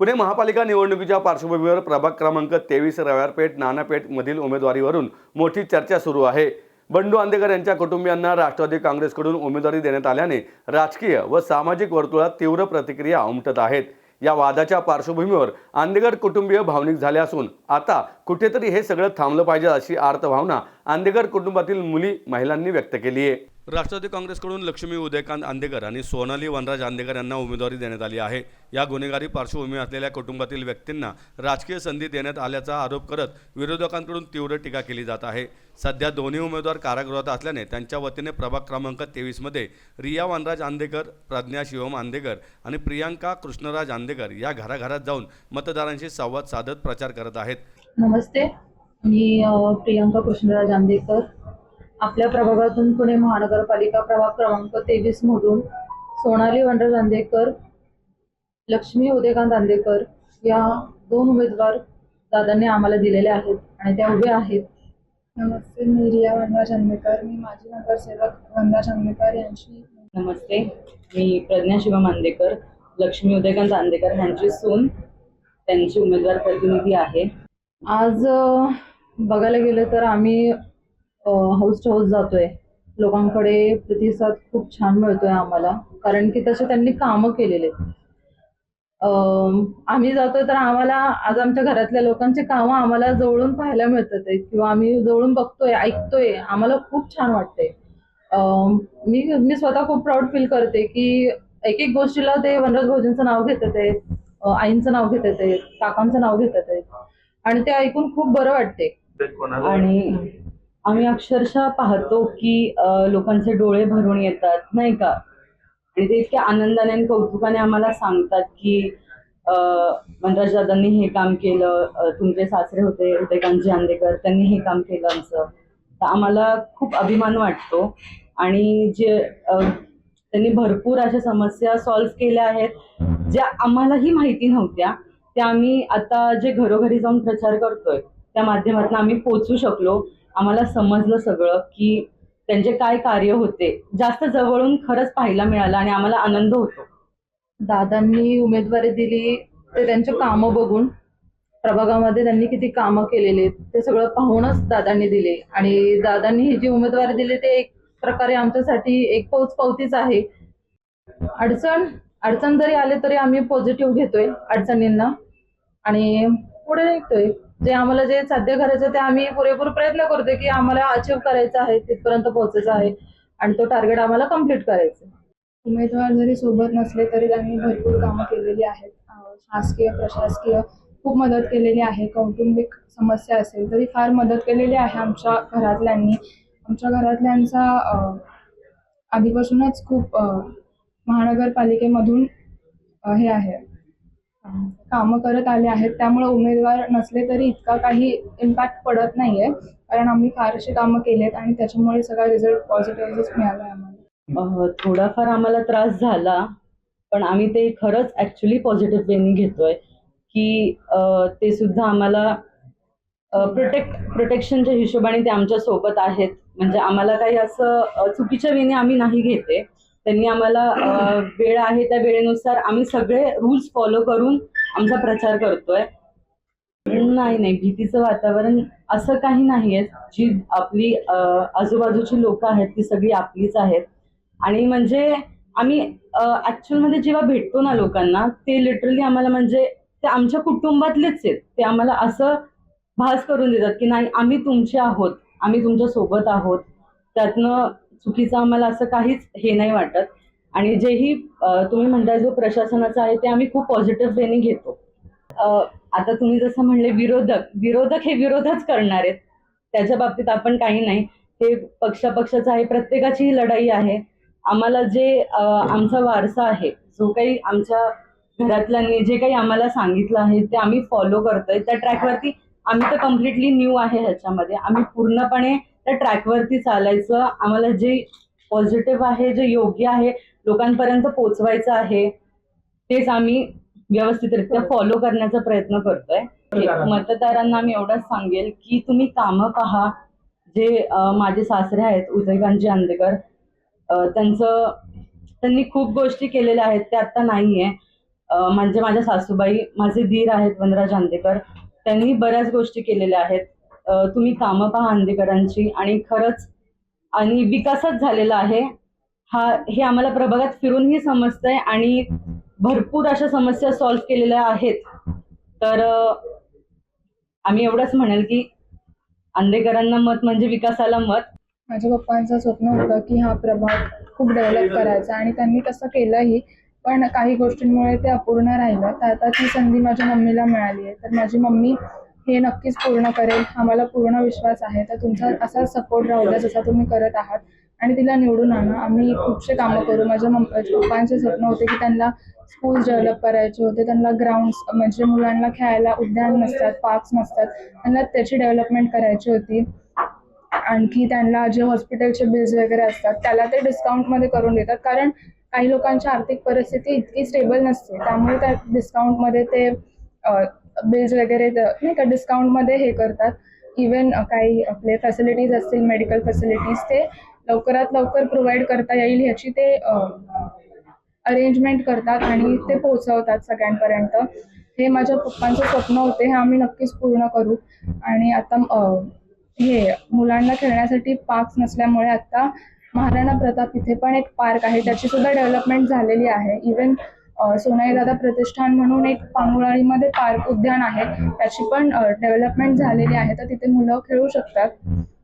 पुणे महापालिका निवडणुकीच्या पार्श्वभूमीवर प्रभाग क्रमांक तेवीस रव्यारपेठ नानापेठ मधील उमेदवारीवरून मोठी चर्चा सुरू आहे. बंडू आंदेकर यांच्या कुटुंबियांना राष्ट्रवादी काँग्रेसकडून उमेदवारी देण्यात आल्याने राजकीय व सामाजिक वर्तुळात तीव्र प्रतिक्रिया उमटत आहेत. या वादाच्या पार्श्वभूमीवर आंदेकर कुटुंबीय भावनिक झाले असून आता कुठेतरी हे सगळं थांबलं पाहिजे अशी आर्तभावना आंदेकर कुटुंबातील मुली महिलांनी व्यक्त केली आहे. राष्ट्रवादी काँग्रेसकडून लक्ष्मी उदयकांत आंदेकर आणि सोनाली वनराज आंदेकर यांना उमेदवारी देण्यात आली आहे. या गुन्हेगारी पार्श्वभूमी असलेल्या कुटुंबातील व्यक्तींना राजकीय संधी देण्यात आल्याचा आरोप करत विरोधकांकडून तीव्र टीका केली जात आहे. सध्या दोन्ही उमेदवार कारागृहात असल्याने त्यांच्या वतीने प्रभाग क्रमांक तेवीसमध्ये रिया वनराज आंदेकर प्रज्ञा शिवम आंदेकर आणि प्रियांका कृष्णराज आंदेकर या घराघरात जाऊन मतदारांशी संवाद साधत प्रचार करत आहेत. नमस्ते. मी प्रियांका कृष्णराज आंदेकर आपल्या प्रभागातून पुणे महानगरपालिका प्रभाग क्रमांक तेवीस मधून सोनाली वनराज आंदेकर लक्ष्मी उदयकांत आंदेकर या दोन उमेदवार दादांनी आम्हाला दिलेले आहेत आणि त्या उभ्या आहेत. नमस्ते मी रिया वनराज आंबेकर मी माजी नगरसेवक वनराज आंबेकर यांची नमस्ते मी प्रज्ञा शिवम आंदेकर लक्ष्मी उदयकांत आंदेकर यांची सून त्यांची उमेदवार प्रतिनिधी आहे. आज बघायला गेलं तर आम्ही हाऊस टू हाऊस जातोय. लोकांकडे प्रतिसाद खूप छान मिळतोय आम्हाला. कारण की तसे त्यांनी कामं केलेले. आम्ही जातोय तर आम्हाला आज आमच्या घरातल्या लोकांची कामं आम्हाला जवळून पाहायला मिळतात किंवा आम्ही जवळून बघतोय ऐकतोय. आम्हाला खूप छान वाटतंय. मी मी स्वतः खूप प्राऊड फील करते की एक एक गोष्टीला ते वनराज भाऊजींचं नाव घेतात आहेत. अ, आईंचं नाव घेतात आहेत. काकांचं नाव घेतात आहेत. आणि ते ऐकून खूप बरं वाटते आणि आम्ही अक्षरशः पाहतो की लोकांचे डोळे भरून येतात नाही का? आणि ते इतक्या आनंदाने आणि कौतुकाने आम्हाला सांगतात की मनराज दादांनी हे काम केलं तुमचे सासरे होते उदयकांतजी आंदेकर त्यांनी हे काम केलं आमचं. तर आम्हाला खूप अभिमान वाटतो आणि जे त्यांनी भरपूर अशा समस्या सॉल्व्ह केल्या आहेत ज्या आम्हालाही माहिती नव्हत्या. त्या आम्ही आता जे घरोघरी जाऊन प्रचार करतोय त्या माध्यमातून आम्ही पोचू शकलो. आम्हाला समजलं सगळं की त्यांचे काय कार्य होते. जास्त जवळून खरंच पाहायला मिळालं आणि आम्हाला आनंद होतो. दादांनी उमेदवारी दिली ते त्यांचे कामं बघून प्रभागामध्ये त्यांनी किती कामं केलेले आहेत ते सगळं पाहूनच दादांनी दिले. आणि दादांनी ही जी उमेदवारी दिली ते एक प्रकारे आमच्यासाठी एक पोच पावतीच आहे. अडचण अडचण जरी आले तरी आम्ही पॉझिटिव्ह घेतोय अडचणींना. आणि पुढे निघतोय. जे आम्हाला जे साध्य करायचं ते आम्ही पुरेपूर प्रयत्न करतोय की आम्हाला अचीव्ह करायचं आहे तिथपर्यंत पोहोचायचं आहे आणि तो टार्गेट आम्हाला कंप्लीट करायचा उमेदवार जरी सोबत नसले तरी त्यांनी भरपूर कामं केलेली आहेत. शासकीय प्रशासकीय खूप मदत केलेली आहे. कौटुंबिक समस्या असेल तरी फार मदत केलेली आहे आमच्या घरातल्यांनी. आमच्या घरातल्यांचा आधीपासूनच खूप महानगरपालिकेमधून हे आहे. कामं करत आले आहेत. त्यामुळे उमेदवार नसले तरी इतका काही इम्पॅक्ट पडत नाहीये. कारण आम्ही फारशी कामं केलेत आणि त्याच्यामुळे सगळा रिझल्ट पॉझिटिव्हच मिळाला आम्हाला. थोडाफार आम्हाला त्रास झाला पण आम्ही ते खरंच ऍक्च्युली पॉझिटिव्ह वेनी घेतोय की ते सुद्धा आम्हाला प्रोटेक्ट प्रोटेक्शनच्या हिशोबाने ते आमच्यासोबत आहेत. म्हणजे आम्हाला काही असं चुकीच्या वेने आम्ही नाही घेते. त्यांनी आम्हाला वेळ आहे त्या वेळेनुसार आम्ही सगळे रूल्स फॉलो करून आमचा प्रचार करतोय. नाही नाही भीतीचं वातावरण असं काही नाहीये. जी आपली आजूबाजूची लोक आहेत ती सगळी आपलीच आहेत. आणि म्हणजे आम्ही ऍक्च्युअलमध्ये जेव्हा भेटतो ना लोकांना ते लिटरली आम्हाला म्हणजे ते आमच्या कुटुंबातलेच आहेत. ते आम्हाला असं भास करून देतात की नाही आम्ही तुमचे आहोत. आम्ही तुमच्यासोबत आहोत. त्यातनं चुकीचं आम्हाला असं काहीच हे नाही वाटत. आणि जेही तुम्ही म्हणताय जो प्रशासनाचा आहे ते आम्ही खूप पॉझिटिव्ह वेने घेतो. आता तुम्ही जसं म्हणले विरोधक विरोधक हे विरोधच करणार आहेत. त्याच्या बाबतीत आपण काही नाही. हे पक्षापक्षाचं आहे प्रत्येकाची ही लढाई आहे. आम्हाला जे आमचा वारसा आहे जो काही आमच्या घरातल्यांनी जे काही आम्हाला सांगितलं आहे ते आम्ही फॉलो करतोय. त्या ट्रॅकवरती आम्ही तर कम्प्लिटली न्यू आहे ह्याच्यामध्ये. आम्ही पूर्णपणे त्या ट्रॅकवरती चालायचं. आम्हाला जे पॉझिटिव्ह आहे जे योग्य आहे लोकांपर्यंत पोचवायचं आहे तेच आम्ही व्यवस्थितरित्या फॉलो करण्याचा प्रयत्न करतोय. मतदारांना. मी एवढंच सांगेल की तुम्ही कामं पहा. जे माझे सासरे आहेत उदयकांतजी आंदेकर त्यांचं त्यांनी खूप गोष्टी केलेल्या आहेत त्या आता नाहीये. अं, म्हणजे माझ्या सासूबाई माझे दीर आहेत वनराज आंदेकर त्यांनी बऱ्याच गोष्टी केलेल्या आहेत. तुम्ही कामं पहा अंधेकरांची आणि खरंच आणि विकासच झालेला आहे. हा हे आम्हाला प्रभागात फिरूनही समजतंय आणि भरपूर अशा समस्या सॉल्व्ह केलेल्या आहेत. तर आम्ही एवढंच म्हणेल की आंदेकरांना मत म्हणजे विकासाला मत. माझ्या पप्पांचं स्वप्न होतं की हा प्रभाग खूप डेव्हलप करायचा आणि त्यांनी तसं केलंही पण काही गोष्टींमुळे ते अपूर्ण राहिलं. तर आता ती संधी माझ्या मम्मीला मिळाली आहे. तर माझी मम्मी हे नक्कीच पूर्ण करेल. आम्हाला पूर्ण विश्वास आहे. तर तुमचा असा सपोर्ट राहू द्या जसा तुम्ही करत आहात. आणि तिला निवडून आणा. आम्ही खूपसे कामं करू. माझ्या पप्पांचे स्वप्न होते की त्यांना स्कूल डेव्हलप करायचे होते. त्यांना ग्राउंड्स म्हणजे मुलांना खेळायला उद्यान नसतात पार्क्स नसतात. त्यांना त्याची डेव्हलपमेंट करायची होती. आणखी त्यांना जे हॉस्पिटलचे बिल्स वगैरे असतात त्याला ते डिस्काउंटमध्ये करून देतात. कारण काही लोकांची आर्थिक परिस्थिती इतकी स्टेबल नसते. त्यामुळे त्या डिस्काउंटमध्ये ते बिल्स वगैरे नाही का डिस्काउंटमध्ये हे करतात. इवन काही आपले फॅसिलिटीज असतील मेडिकल फॅसिलिटीज ते लवकरात लवकर प्रोव्हाइड करता येईल ह्याची ते अरेंजमेंट करतात आणि ते पोहोचवतात सगळ्यांपर्यंत. हे माझ्या पप्पांचे स्वप्न होते हे आम्ही नक्कीच पूर्ण करू. आणि आता हे मुलांना खेळण्यासाठी पार्क्स नसल्यामुळे आता महाराणा प्रताप इथे पण एक पार्क आहे त्याची सुद्धा डेव्हलपमेंट झालेली आहे. इवन सोनाई दादा प्रतिष्ठान म्हणून एक पांगुळाळीमध्ये पार्क उद्यान आहे. त्याची पण डेव्हलपमेंट झालेली आहे. तर तिथे मुलं खेळू शकतात.